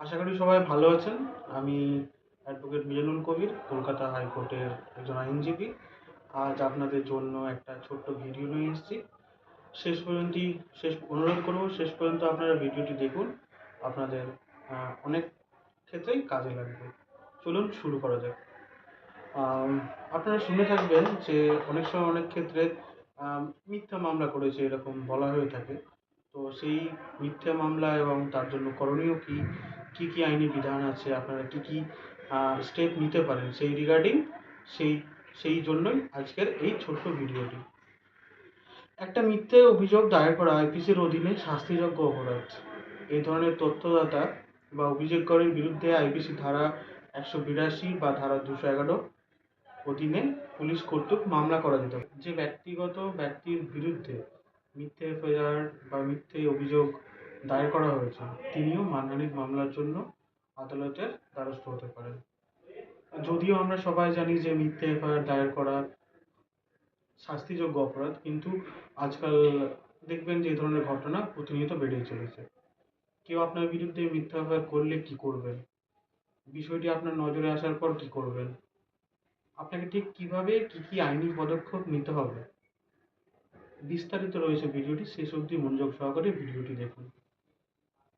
আশা করি সবাই ভালো আছেন। আমি অ্যাডভোকেট মিজানুল কবির, কলকাতা হাইকোর্টের একজন আইনজীবী। আজ আপনাদের জন্য একটা ছোট্ট ভিডিও নিয়ে এসেছি। শেষ পর্যন্তই, শেষ অনুরোধ করব, শেষ পর্যন্ত আপনারা ভিডিওটি দেখুন। আপনাদের অনেক ক্ষেত্রেই কাজে লাগবে। চলুন শুরু করা যাক। আপনারা শুনে থাকবেন যে অনেক সময় অনেক ক্ষেত্রে মিথ্যা মামলা করেছে এরকম বলা হয়ে থাকে। তো সেই মিথ্যা মামলা এবং তার জন্য করণীয় কি? কি কি আইনি বিধান আছে, আপনারা কি কি স্টেপ নিতে পারেন সেই রিগার্ডিং সেই সেই জন্যই আজকের এই ছোট্ট ভিডিওটি। একটা মিথ্যে অভিযোগ দায়ের করা আইপিসির অধীনে শাস্তিযোগ্য অপরাধ। এই ধরনের তথ্যদাতা বা অভিযোগকারীর বিরুদ্ধে আইপিসি ধারা একশো বিরাশি বা ধারা দুশো এগারো অধীনে পুলিশ কর্তৃক মামলা করা যেতে যে ব্যক্তিগত ব্যক্তির বিরুদ্ধে মিথ্যে এফআইআর বা মিথ্যে অভিযোগ দায়ের করা হয়েছে। তিনিও মানহানির মামলার জন্য আদালতের দ্বারস্থ হতে পারেন। যদিও আমরা সবাই জানি যে মিথ্যে এফআইআর দায়ের করা শাস্তিযোগ্য অপরাধ, কিন্তু আজকাল দেখবেন যে এই ধরনের ঘটনা প্রতিনিয়ত বেড়েই চলেছে। কেউ আপনার বিরুদ্ধে মিথ্যা এফআইআর করলে কি করবেন? বিষয়টি আপনার নজরে আসার পর কি করবেন? আপনাকে ঠিক কীভাবে কি কি আইনি পদক্ষেপ নিতে হবে? বিস্তারিত রয়েছে ভিডিওটি, শেষ অবধি মনোযোগ সহকারে ভিডিওটি দেখুন।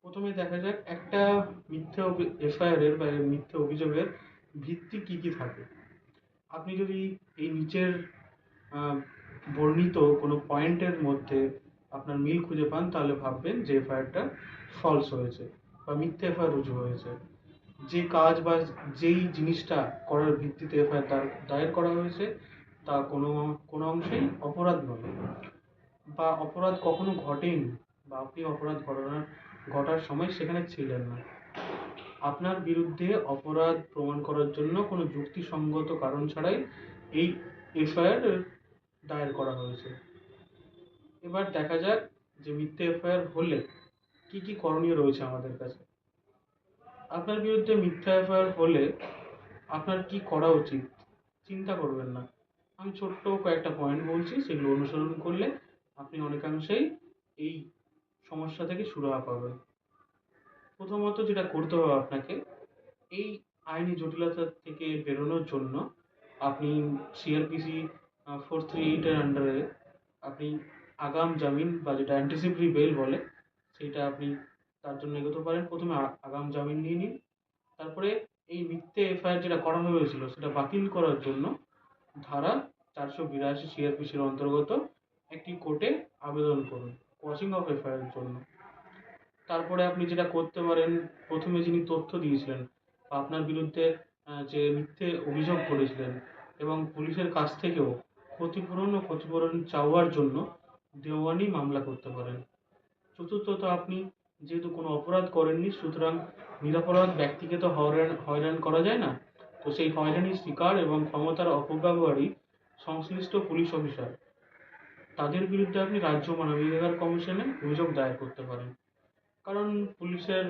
প্রথমে দেখা যাক একটা মিথ্যে এফআইআর এর বা মিথ্যে অভিযোগের ভিত্তি কি কি থাকে। আপনি যদি এই নিচের বর্ণিত কোনো পয়েন্টের মধ্যে আপনার মিল খুঁজে পান, তাহলে ভাববেন যে এফআইআরটা ফলস হয়েছে বা মিথ্যে এফআইআর রুজু হয়েছে। যে কাজ বা যেই জিনিসটা করার ভিত্তিতে এফআইআর দায়ের করা হয়েছে, তা কোনো কোনো অংশেই অপরাধ নয়। বা অপরাধ কখনো ঘটেনি বা আপনি অপরাধ ঘটনার ঘটার সময় সেখানে ছিলেন না। আপনার বিরুদ্ধে অপরাধ প্রমাণ করার জন্য কোনো যুক্তিসঙ্গত কারণ ছাড়াই এই এফআইআর দায়ের করা হয়েছে। এবার দেখা যাক যে মিথ্যে এফআইআর হলে কি কি করণীয় রয়েছে আমাদের কাছে। আপনার বিরুদ্ধে মিথ্যা এফআইআর হলে আপনার কি করা উচিত চিন্তা করবেন না। আমি ছোট্ট কয়েকটা পয়েন্ট বলছি, সেগুলো অনুসরণ করলে আপনি অনেকাংশেই এই সমস্যা থেকে সুরাহা পাবেন প্রথমত যেটা করতে হবে আপনাকে, এই আইনি জটিলতা থেকে বেরোনোর জন্য আপনি সিআরপিসি ফোর থ্রি এইটের আন্ডারে আপনি আগাম জামিন বা যেটা অ্যান্টিসিপেটরি বেল বলে, সেটা আপনি তার জন্য এগোতে পারেন। প্রথমে আগাম জামিন নিয়ে নিন। তারপরে এই মিথ্যে এফআইআর যেটা করা হয়েছিল, সেটা বাতিল করার জন্য ধারা চারশো বিরাশি সিআরপিসির অন্তর্গত একটি কোর্টে আবেদন করুন। ওয়াশিং অফ এফআইআর জন্য। তারপরে আপনি যেটা করতে পারেন, প্রথমে যিনি তথ্য দিয়েছিলেন বা আপনার বিরুদ্ধে যে মিথ্যে অভিযোগ করেছিলেন এবং পুলিশের কাছ থেকেও ক্ষতিপূরণ ও ক্ষতিপূরণ চাওয়ার জন্য দেওয়ানি মামলা করতে পারেন। চতুর্থত আপনি যেহেতু কোনো অপরাধ করেননি, সুতরাং নিরপরাধ ব্যক্তিকে তো হয়রান হয়রান করা যায় না। তো সেই হয়রানির শিকার এবং ক্ষমতার অপব্যবহারই সংশ্লিষ্ট পুলিশ অফিসার। তাদের বিরুদ্ধে আপনি রাজ্য মানবাধিকার কমিশনে অভিযোগ দায়ের করতে পারেন। কারণ পুলিশের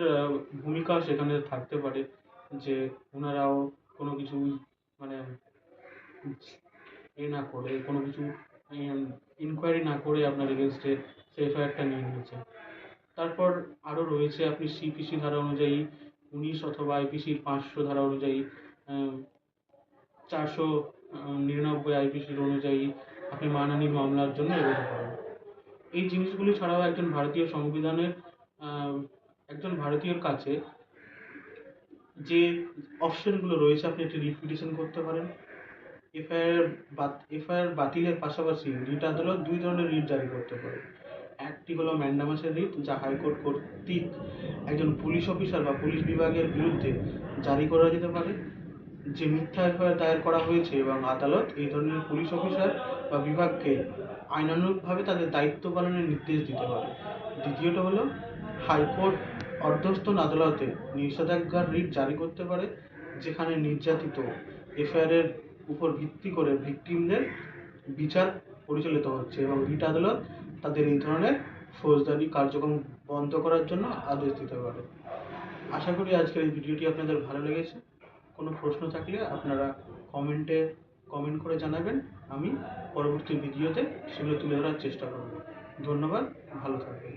ভূমিকা সেখানে থাকতে পারে যে ওনারাও কোনো কিছু মানে এ না করে, কোনো কিছু ইনকোয়ারি না করে আপনার এগেনস্টে সে এফআইআরটা নিয়ে নিয়েছে তারপর আরও রয়েছে আপনি সিপিসি ধারা অনুযায়ী উনিশ অথবা আইপিসির পাঁচশো ধারা অনুযায়ী চারশো নিরানব্বই আইপিসির অনুযায়ী আপনি মানহানির মামলার জন্য এগোতে পারেন এই জিনিসগুলি ছাড়াও একজন ভারতীয় সংবিধানের একজন ভারতীয়র কাছে যে অপশনগুলো রয়েছে, আপনি একটি রিট পিটিশন করতে পারেন। এফআইআর এফআইআর বাতিলের পাশাপাশি রিট আদালত দুই ধরনের রিট জারি করতে পারে। একটি হলো ম্যান্ডামাসের রিট, যা হাইকোর্ট কর্তৃক একজন পুলিশ অফিসার বা পুলিশ বিভাগের বিরুদ্ধে জারি করা যেতে পারে। যে মিথ্যা এফআইআর দায়ের করা হয়েছে এবং আদালত এই ধরনের পুলিশ অফিসার বা বিভাগকে আইনানুগভাবে তাদের দায়িত্ব পালনের নির্দেশ দিতে পারে দ্বিতীয়ত হলো, হাইকোর্ট অর্ধস্থন আদালতে নিষেধাজ্ঞার রিট জারি করতে পারে, যেখানে নির্যাতিত এফআইআরের উপর ভিত্তি করে ভিকটিমদের বিচার পরিচালিত হচ্ছে এবং রিট আদালত তাদের এই ধরনের ফৌজদারি কার্যক্রম বন্ধ করার জন্য আদেশ দিতে পারে। আশা করি আজকের এই ভিডিওটি আপনাদের ভালো লেগেছে। কোনো প্রশ্ন থাকলে আপনারা কমেন্টে, কমেন্ট করে জানাবেন। আমি পরবর্তী ভিডিওতে সেগুলো তুলে ধরার চেষ্টা করব। ধন্যবাদ, ভালো থাকবেন।